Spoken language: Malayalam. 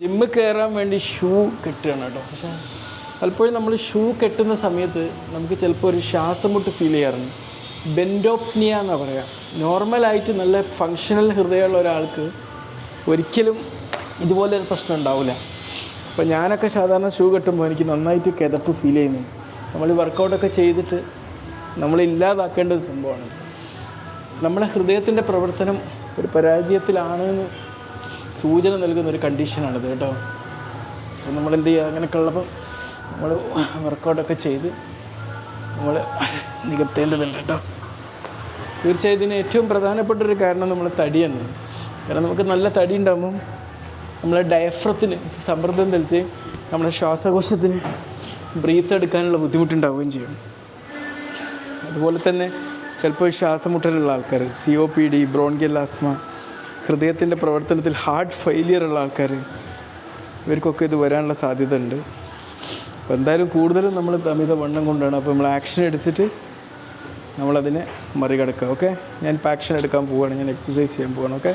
ജിമ്മ് കയറാൻ വേണ്ടി ഷൂ കെട്ടുകയാണ് കേട്ടോ. പക്ഷേ പലപ്പോഴും നമ്മൾ ഷൂ കെട്ടുന്ന സമയത്ത് നമുക്ക് ചിലപ്പോൾ ഒരു ശ്വാസം മുട്ട് ഫീൽ ചെയ്യാറുണ്ട്. ബെൻഡോപ്നിയ എന്നാണ് പറയുക നോർമലായിട്ട് നല്ല ഫങ്ഷണൽ ഹൃദയമുള്ള ഒരാൾക്ക് ഒരിക്കലും ഇതുപോലെ ഒരു പ്രശ്നം ഉണ്ടാവില്ല. അപ്പോൾ ഞാനൊക്കെ സാധാരണ ഷൂ കെട്ടുമ്പോൾ എനിക്ക് നന്നായിട്ട് കിതപ്പ് ഫീൽ ചെയ്യുന്നു നമ്മൾ വർക്കൗട്ടൊക്കെ ചെയ്തിട്ട് നമ്മൾ ഇല്ലാതാക്കേണ്ട ഒരു സംഭവമാണ് നമ്മുടെ ഹൃദയത്തിന്റെ പ്രവർത്തനം ഒരു പരാജയത്തിലാണെന്ന് സൂചന നൽകുന്ന ഒരു കണ്ടീഷനാണിത് കേട്ടോ. അപ്പോൾ നമ്മൾ എന്ത് ചെയ്യുക അങ്ങനെയൊക്കെ ഉള്ളപ്പോൾ നമ്മൾ വർക്കൗട്ടൊക്കെ ചെയ്ത് നമ്മൾ നികത്തേണ്ടതുണ്ട് കേട്ടോ. തീർച്ചയായും ഇതിന് ഏറ്റവും പ്രധാനപ്പെട്ട ഒരു കാരണം നമ്മൾ തടിയാണ് കാരണം നമുക്ക് നല്ല തടി ഉണ്ടാകുമ്പം നമ്മളെ ഡയഫ്രത്തിന് സമ്മർദ്ദം തെളിച്ച് നമ്മുടെ ശ്വാസകോശത്തിന് ബ്രീത്ത് എടുക്കാനുള്ള ബുദ്ധിമുട്ടുണ്ടാവുകയും ചെയ്യും. അതുപോലെ തന്നെ ചിലപ്പോൾ ശ്വാസമുട്ടലുള്ള ആൾക്കാർ C O P D bronchial asthma ഹൃദയത്തിന്റെ പ്രവർത്തനത്തിൽ ഹാർട്ട് ഫെയിലിയർ ഉള്ള ആൾക്കാർ ഇവർക്കൊക്കെ ഇത് വരാനുള്ള സാധ്യത ഉണ്ട് അപ്പോൾ എന്തായാലും കൂടുതലും നമ്മൾ അമിത വണ്ണം കൊണ്ടാണ് അപ്പോൾ നമ്മൾ ആക്ഷൻ എടുത്തിട്ട് നമ്മളതിനെ മറികടക്കുക ഓക്കെ ഞാൻ ഇപ്പോൾ ആക്ഷൻ എടുക്കാൻ പോവുകയാണ് ഞാൻ എക്സസൈസ് ചെയ്യാൻ പോവുകയാണ് ഓക്കെ